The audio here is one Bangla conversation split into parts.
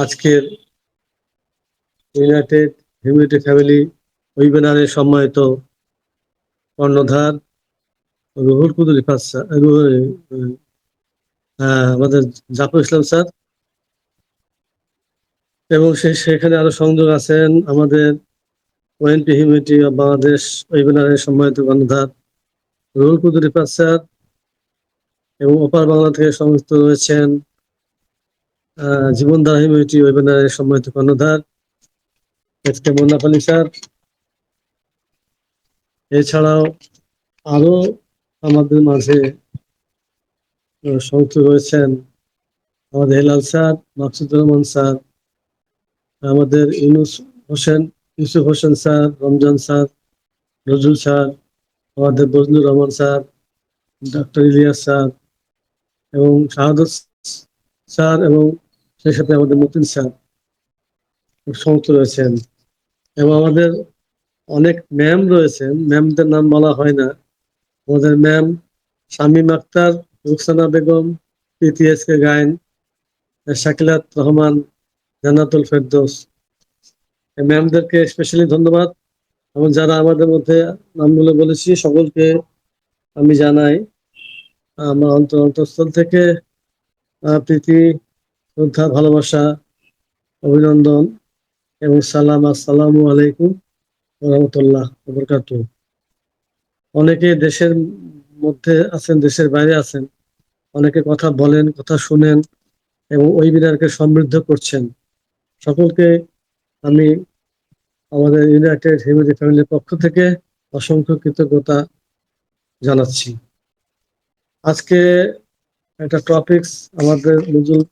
আজকের ইউনাইটেড হিউমিটি ফ্যামিলি ওয়েবিনারে সম্মানিত কর্ণধার রুহুল কুদুর রিফাত স্যার আমাদের জাফর ইসলাম স্যার। এবং সে সেখানে আরও সংযোগ আছেন আমাদের ওএনপি হিউমিটি বাংলাদেশ ওয়েবিনারের সম্মানিত কর্ণধার রুহুল কুদুর রিফাত স্যার। এবং ওপার বাংলা থেকে সংযুক্ত রয়েছেন জীবনধারা হিউম্যানিটি ওয়েবিনারের সম্মানিত কর্ণধার। এস কে মোল্লাফ স্যার। এছাড়াও আরও আমাদের মাঝে সংযুক্ত রয়েছেন আমাদের হেলাল স্যার মাকসুদুর রহমান স্যার, আমাদের Yunus Hossain, Yusuf Hossain sir, Ramzan sir, Nazrul sir, আমাদের Bazlur Rahman sir doctor Ilias sir এবং শাহাদত স্যার এবং সেই সাথে আমাদের মতিন স্যার সংযুক্ত রয়েছেন। এবং আমাদের অনেক ম্যাম রয়েছেন। ম্যামদের নাম বলা হয় না। আমাদের ma'am Shamim Akhter, Ruksana Begum PTS K Gayen, Shakilat Rahman, Jannatul Ferdous. ম্যামদেরকে specially ধন্যবাদ। এবং যারা আমাদের মধ্যে নামগুলো বলেছি, সকলকে আমি জানাই। আমার অন্তর অন্তঃস্থল থেকে প্রীতি শ্রদ্ধা, ভালোবাসা, অভিনন্দন এবং সালাম আসসালামু আলাইকুম রহমতুল্লাহ বরকাত অনেকে দেশের মধ্যে আছেন, দেশের বাইরে আছেন, অনেকে কথা বলেন, কথা শুনেন এবং ওই বিনারকে সমৃদ্ধ করছেন। সকলকে আমি আমাদের ইউনাইটেড হিউম্যানিটি ফ্যামিলির পক্ষ থেকে অসংখ্য কৃতজ্ঞতা জানাচ্ছি। আজকে একটা টপিকস আমাদের নজরুল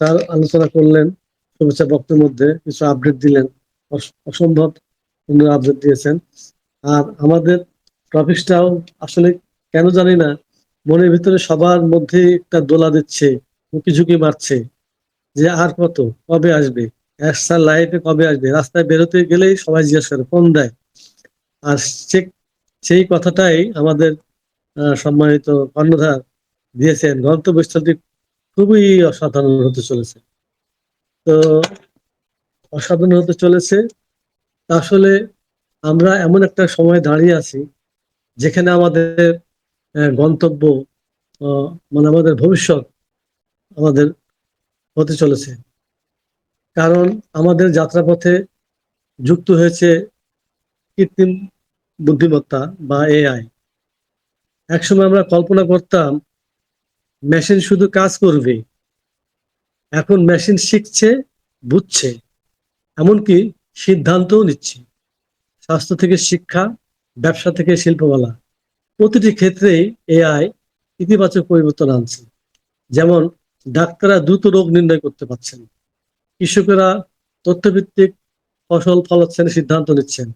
স্যার আলোচনা করলেন, শুভেচ্ছা বক্তব্যের মধ্যে কিছু আপডেট দিলেন। অস- অসম্ভব সুন্দর আপডেট দিয়েছেন। আর আমাদের টপিকসটাও আসলে কেন জানি না, মনের ভিতরে সবার মধ্যে একটা দোলা দিচ্ছে ঝুঁকি ঝুঁকি মারছে যে আর কত, কবে আসবে? একসার লাইফে কবে আসবে? রাস্তায় বেরোতে গেলেই সবাই জিজ্ঞেস করে, ফোন দেয়। আর সেই কথাটাই আমাদের সম্মানিত কর্ণধার দিয়েছেন, গন্তব্যস্থলটি খুবই অসাধারণ হতে চলেছে। তো, অসাধারণ হতে চলেছে। আসলে আমরা এমন একটা সময় দাঁড়িয়ে আছি, যেখানে আমাদের গন্তব্য মানে আমাদের ভবিষ্যৎ আমাদের হতে চলেছে। কারণ আমাদের যাত্রাপথে যুক্ত হয়েছে কৃত্রিম বুদ্ধিমত্তা বা এআই একসময় আমরা কল্পনা করতাম মেশিন শুধু কাজ করবে। এখন মেশিন শিখছে, বুঝছে, এমনকি সিদ্ধান্তও নিচ্ছে। স্বাস্থ্য থেকে শিক্ষা, ব্যবসা থেকে শিল্পকলা প্রতিটি ক্ষেত্রেই এআই ইতিবাচক পরিবর্তন আনছে। যেমন, ডাক্তাররা দ্রুত রোগ নির্ণয় করতে পারছেন। কৃষকেরা তথ্যভিত্তিক ফসল ফলাচ্ছেন সিদ্ধান্ত নিচ্ছেন।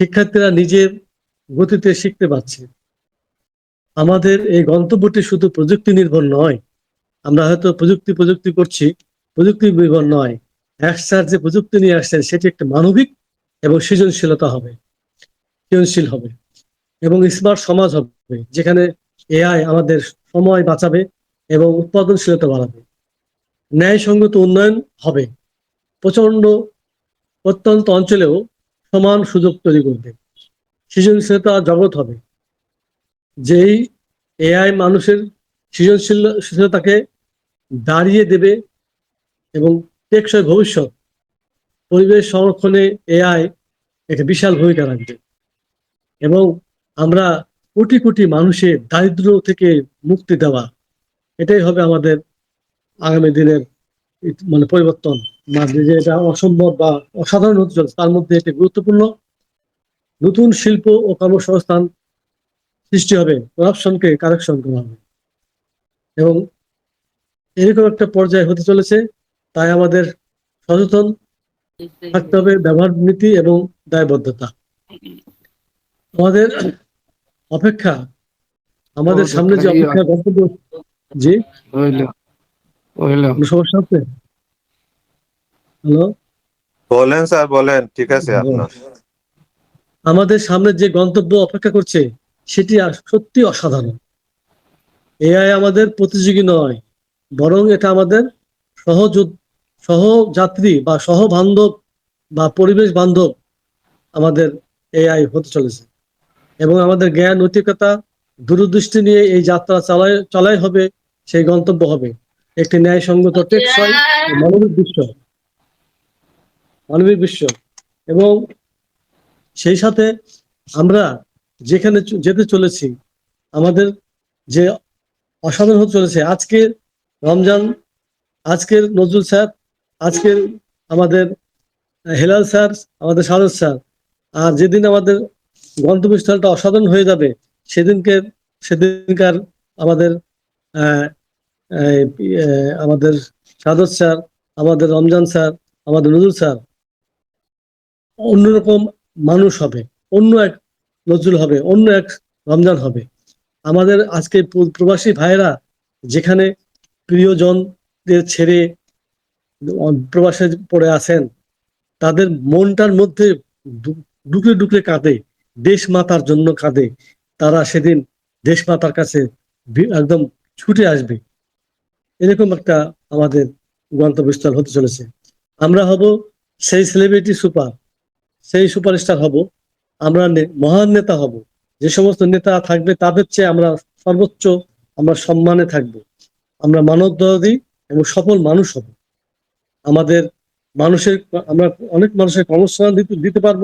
শিক্ষার্থীরা নিজের গতিতে শিখতে পারছে। আমাদের এই গন্তব্যটি শুধু প্রযুক্তি নির্ভর নয়, আমরা হয়তো প্রযুক্তি প্রযুক্তি করছি প্রযুক্তি নির্ভর নয় একসার যে প্রযুক্তি নিয়ে আসছেন, সেটি একটা মানবিক এবং সৃজনশীলতা হবে, সৃজনশীল হবে এবং স্মার্ট সমাজ হবে, যেখানে এআই আমাদের সময় বাঁচাবে এবং উৎপাদনশীলতা বাড়াবে। ন্যায়সঙ্গত উন্নয়ন হবে প্রচণ্ড প্রত্যন্ত অঞ্চলেও সমান সুযোগ তৈরি করবে, সৃজনশীলতা জগৎ হবে। যেই এআই মানুষের সৃজনশীলতাকে দাঁড়িয়ে দেবে এবং টেকসই ভবিষ্যৎ, পরিবেশ সংরক্ষণে এআই একটা বিশাল ভূমিকা রাখবে। এবং আমরা কোটি কোটি মানুষের দারিদ্র থেকে মুক্তি দেওয়া, এটাই হবে আমাদের আগামী দিনের মানে পরিবর্তন। যে এটা অসম্ভব বা অসাধারণ হতে চলেছে, তার মধ্যে একটি গুরুত্বপূর্ণ। নতুন শিল্প ও কর্মসংস্থান সৃষ্টি হবে করাপশনকে কারেকশন করা হবে। এবং এরকম একটা পর্যায়ে হতে চলেছে তাই আমাদের সচেতন থাকতে হবে ব্যবহার নীতি এবং দায়বদ্ধতা। আমাদের অপেক্ষা আমাদের সামনে যে অপেক্ষা গন্তব্য জি? হইল হইল সমস্যা হচ্ছে হ্যালো? বলেন স্যার বলেন ঠিক আছে আপনার। আমাদের সামনে যে গন্তব্য অপেক্ষা করছে সেটি আর সত্যি অসাধারণ। এআই আমাদের প্রতিযোগী নয় বরং এটা আমাদের সহযোগ সহযাত্রী বা সহবান্ধব বা পরিবেশ বান্ধব আমাদের এআই হতে চলেছে। এবং আমাদের জ্ঞান নৈতিকতা দূরদৃষ্টি নিয়ে এই যাত্রা চালাই চালাই হবে সেই গন্তব্য হবে। একটি ন্যায়সঙ্গত টেকসই মানবিক বিশ্ব। মানবিক বিশ্ব। এবং সেই সাথে আমরা যেখানে যেতে চলেছি, আমাদের যে অসাধারণ হতে চলেছে, আজকে রমজান, আজকের নজরুল স্যার, আজকের আমাদের হেলাল স্যার, আমাদের সারদ স্যার, আর যেদিন আমাদের গন্তব্যস্থলটা অসাধারণ হয়ে যাবে, সেদিনকে, সেদিনকার আমাদের আমাদের সাদত স্যার, আমাদের রমজান স্যার, আমাদের নজরুল স্যার, অন্যরকম মানুষ হবে, অন্য এক নজরুল হবে, অন্য এক রমজান হবে। আমাদের আজকে প্রবাসী ভাইয়েরা, যেখানে প্রিয়জনদের ছেড়ে প্রবাসে পড়ে আছেন, তাদের মনটার মধ্যে ডু- ডুকরে ডুকরে কাঁদে, দেশ মাতার জন্য কাঁদে। তারা সেদিন দেশ মাতার কাছে একদম ছুটে আসবে। এরকম একটা আমাদের গন্তব্যস্থল হতে চলেছে। আমরা হব সেই সেলিব্রিটি সুপার সেই সুপারস্টার হব। আমরা মহান নেতা হব। যে সমস্ত নেতা থাকবে, তাদের চেয়ে আমরা সর্বোচ্চ আমরা সম্মানে থাকব। আমরা মানবদরদী এবং সফল মানুষ হব। আমাদের মানুষের আমরা অনেক মানুষের কর্মসংস্থান দিতে দিতে পারব।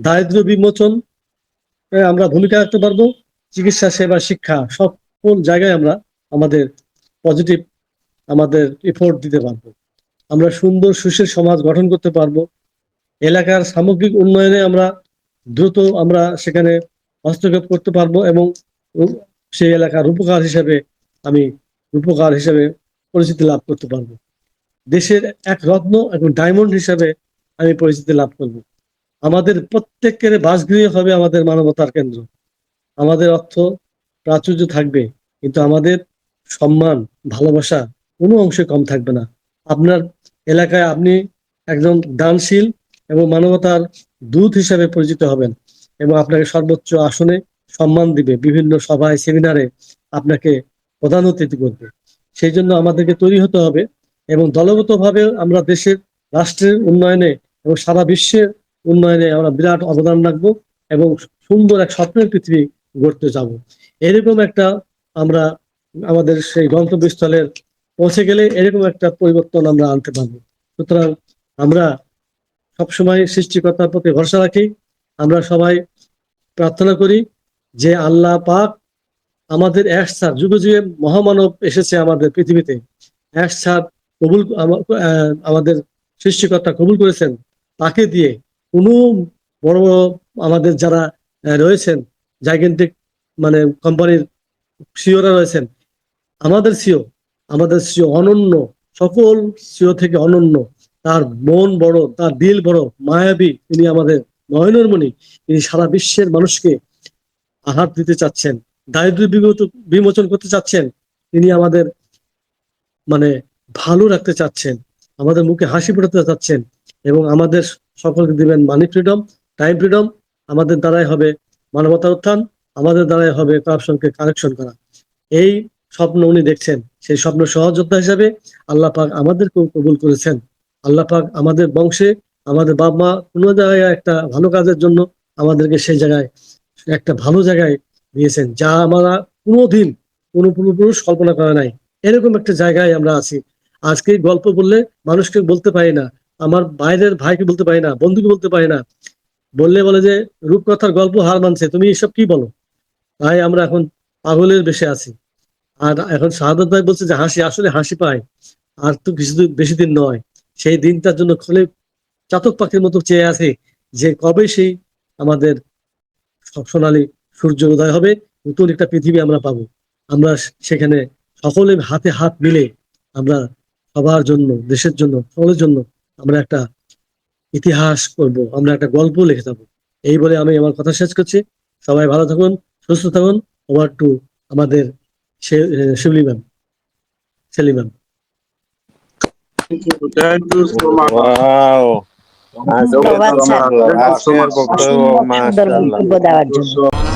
দারিদ্র বিমোচন আমরা ভূমিকা রাখতে পারব। চিকিৎসা, সেবা, শিক্ষা সকল জায়গায় আমরা আমাদের পজিটিভ আমাদের এফোর্ট দিতে পারব। আমরা সুন্দর, সুশীল সমাজ গঠন করতে পারব। এলাকার সামগ্রিক উন্নয়নে আমরা দ্রুত আমরা সেখানে হস্তক্ষেপ করতে পারব এবং সেই এলাকার উপকার হিসেবে আমি উপকার হিসেবে পরিচিতি লাভ করতে পারব। দেশের এক রত্ন এবং ডায়মন্ড হিসেবে আমি পরিচিতি লাভ করব। আমাদের প্রত্যেকের বাসগৃহ হবে আমাদের মানবতার কেন্দ্র। আমাদের অর্থ প্রাচুর্য থাকবে, কিন্তু আমাদের সম্মান, ভালোবাসা কোনো অংশে কম থাকবে না। আপনার এলাকায় আপনি একজন দানশীল এবং মানবতার দূত হিসেবে পরিচিত হবেন এবং আপনাকে সর্বোচ্চ আসনে সম্মান দিবে। বিভিন্ন সভায়, সেমিনারে আপনাকে প্রধান অতিথি করবে। সেই জন্য আমাদেরকে তৈরি হতে হবে এবং দলগতভাবে আমরা দেশের রাষ্ট্রের উন্নয়নে এবং সারা বিশ্বের উন্নয়নে আমরা বিরাট অবদান রাখব এবং সুন্দর এক স্বপ্নের পৃথিবী গড়তে যাব। এরকম একটা আমরা আমাদের সেই গন্তব্যস্থলের পৌঁছে গেলে এরকম একটা পরিবর্তন আমরা আনতে পারব। সুতরাং আমরা সবসময় সৃষ্টিকর্তার প্রতি ভরসা রাখি। আমরা সবাই প্রার্থনা করি যে আল্লাহ পাক আমাদের এক সার যুগে যুগে মহামানব এসেছে আমাদের পৃথিবীতে। এক সার কবুল আমাদের সৃষ্টিকর্তা কবুল করেছেন। তাকে দিয়ে কোনো বড় বড় আমাদের যারা রয়েছেন জাইগেন্টিক মানে কোম্পানির সিওরা রয়েছেন, আমাদের সিও আমাদের সিও অনন্য, সকল সিও থেকে অনন্য। তার মন বড়, তার দিল বড়, মায়াবী তিনি আমাদের নয়নের মণি তিনি সারা বিশ্বের মানুষকে আঘাত দিতে চাচ্ছেন দারিদ্র বিমোচন করতে চাচ্ছেন, তিনি আমাদের মানে ভালো রাখতে চাচ্ছেন, আমাদের মুখে হাসি ফোটাতে চাচ্ছেন এবং আমাদের সকলকে দিবেন মানি ফ্রিডম টাইম ফ্রিডম আমাদের দ্বারাই হবে মানবতার উত্থান আমাদের দ্বারাই হবে করাপশনকে কারেকশন করা। এই স্বপ্ন উনি দেখছেন, সেই স্বপ্ন সহযোদ্ধা হিসাবে আল্লাহ পাক আমাদেরকেও কবুল করেছেন। আল্লাহ পাক আমাদের বংশে, আমাদের বাপ মা কোনো জায়গায় একটা ভালো কাজের জন্য আমাদেরকে সেই জায়গায় একটা ভালো জায়গায় দিয়েছেন যা আমরা কোনোদিন কোনো পূর্বপুরুষ কল্পনা করে নাই। এরকম একটা জায়গায় আমরা আছি। আজকে গল্প বললে মানুষকে বলতে পারি না, আমার বাইরের ভাইকে বলতে পারি না, বন্ধুকে বলতে পারি না। বললে বলে যে, রূপকথার গল্প হার মানছে, তুমি এসব কি বলো? তাই আমরা এখন পাগলের বেশে আছি। আর এখন শাহাদত ভাই বলছে যে, হাসি, আসলে হাসি পায়। আর তো কিছু বেশি দিন নয়। সেই দিনটার জন্য খুলে চাতক পাখির মতো চেয়ে আছে যে কবে সেই আমাদের সোনালী সূর্য উদয় হবে, নতুন একটা পৃথিবী আমরা পাবো। আমরা সেখানে সকলে হাতে হাত মিলে আমরা সবার জন্য, দেশের জন্য, সকলের জন্য আমরা একটা ইতিহাস করব, আমরা একটা গল্প লিখে যাব। এই বলে আমি আমার কথা শেষ করছি। সবাই ভালো থাকুন, সুস্থ থাকুন। ওভার টু আমাদের শিবলি ম্যাম। সেলি ma'am. votantes. Wow. Azul, Mashallah. Azul, Mashallah. Azul, Mashallah.